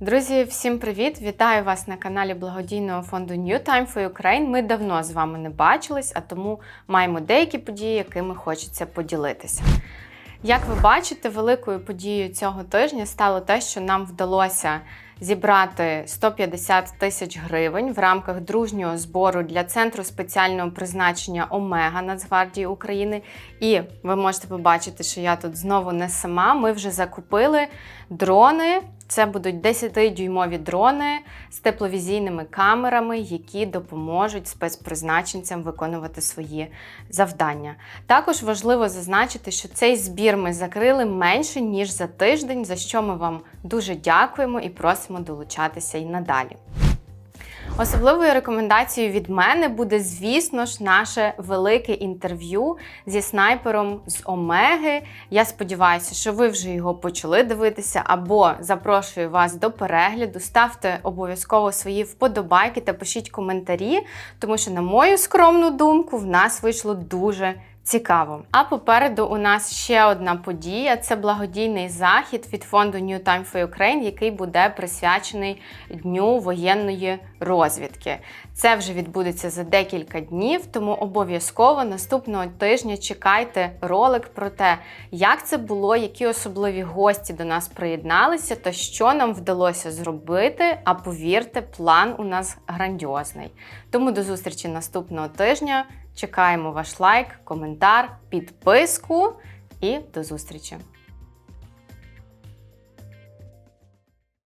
Друзі, всім привіт! Вітаю вас на каналі благодійного фонду New Time for Ukraine. Ми давно з вами не бачились, а тому маємо деякі події, якими хочеться поділитися. Як ви бачите, великою подією цього тижня стало те, що нам вдалося зібрати 150 тисяч гривень в рамках дружнього збору для центру спеціального призначення Омега Нацгвардії України. І ви можете побачити, що я тут знову не сама. Ми вже закупили дрони. Це будуть 10-дюймові дрони з тепловізійними камерами, які допоможуть спецпризначенцям виконувати свої завдання. Також важливо зазначити, що цей збір ми закрили менше ніж за тиждень, за що ми вам дуже дякуємо і просимо долучатися і надалі. Особливою рекомендацією від мене буде, звісно ж, наше велике інтерв'ю зі снайпером з Омеги. Я сподіваюся, що ви вже його почали дивитися, або запрошую вас до перегляду. Ставте обов'язково свої вподобайки та пишіть коментарі, тому що, на мою скромну думку, в нас вийшло дуже Цікаво. А попереду у нас ще одна подія: це благодійний захід від фонду New Time for Ukraine, який буде присвячений Дню воєнної розвідки. Це вже відбудеться за декілька днів, тому обов'язково наступного тижня чекайте ролик про те, як це було, які особливі гості до нас приєдналися, та що нам вдалося зробити. А повірте, план у нас грандіозний. Тому до зустрічі наступного тижня. Чекаємо ваш лайк, коментар, підписку і до зустрічі!